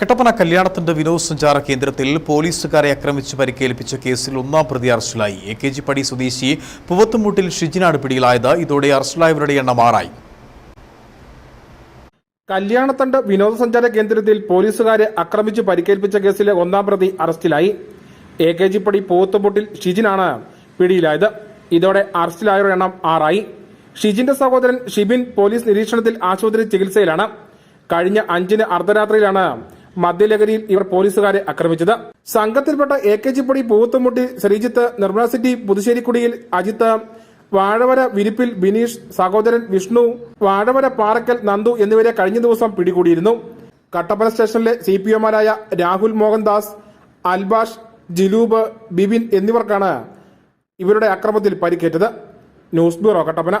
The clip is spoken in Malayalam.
കട്ടപ്പന കല്യാണത്തിന്റെ വിനോദസഞ്ചാര കേന്ദ്രത്തിൽ പോലീസുകാരെ ആക്രമിച്ച് പരിക്കേൽപ്പിച്ച കേസിൽ ഒന്നാം പ്രതി അറസ്റ്റിലായി. എ കെ ജി പടി സ്വദേശി പുവത്തുമുട്ടിൽ ഷിജിനാണ് പിടിയിലായത്. ഇതോടെ അറസ്റ്റിലായവരുടെ എണ്ണം ആറായി. കല്യാണത്തണ്ട് വിനോദസഞ്ചാര കേന്ദ്രത്തിൽ പോലീസുകാരെ ആക്രമിച്ച് പരിക്കേൽപ്പിച്ച കേസിലെ ഒന്നാം പ്രതി അറസ്റ്റിലായി. എ കെ ജി പടി പൂവത്തുമുട്ടിൽ ഷിജിനാണ് പിടിയിലായത്. ഇതോടെ അറസ്റ്റിലായവരുടെ എണ്ണം ആറായി. ഷിജിന്റെ സഹോദരൻ ഷിബിൻ പോലീസ് നിരീക്ഷണത്തിൽ ആശുപത്രി ചികിത്സയിലാണ്. കഴിഞ്ഞ അഞ്ചിന് അർദ്ധരാത്രിയിലാണ് മദ്യലഹരിയിൽ ഇവർ പോലീസുകാരെ ആക്രമിച്ചത്. സംഘത്തിൽപ്പെട്ട എ കെ ജിപ്പൊടി പൂവത്തുമുട്ടി ശ്രീജിത്ത് നിർമ്മല സിറ്റി പുതുശ്ശേരിക്കുടിയിൽ അജിത്ത് വാഴവര വിരിപ്പിൽ ബിനീഷ് സഹോദരൻ വിഷ്ണു വാഴവര പാറക്കൽ നന്ദു എന്നിവരെ കഴിഞ്ഞ ദിവസം പിടികൂടിയിരുന്നു. കട്ടപ്പന സ്റ്റേഷനിലെ സി പി ഒമാരായ രാഹുൽ മോഹൻദാസ് അൽബാഷ് ജിലൂബ് ബിബിൻ എന്നിവർക്കാണ് ഇവരുടെ അക്രമത്തിൽ പരിക്കേറ്റത്. News bureau Kattappana.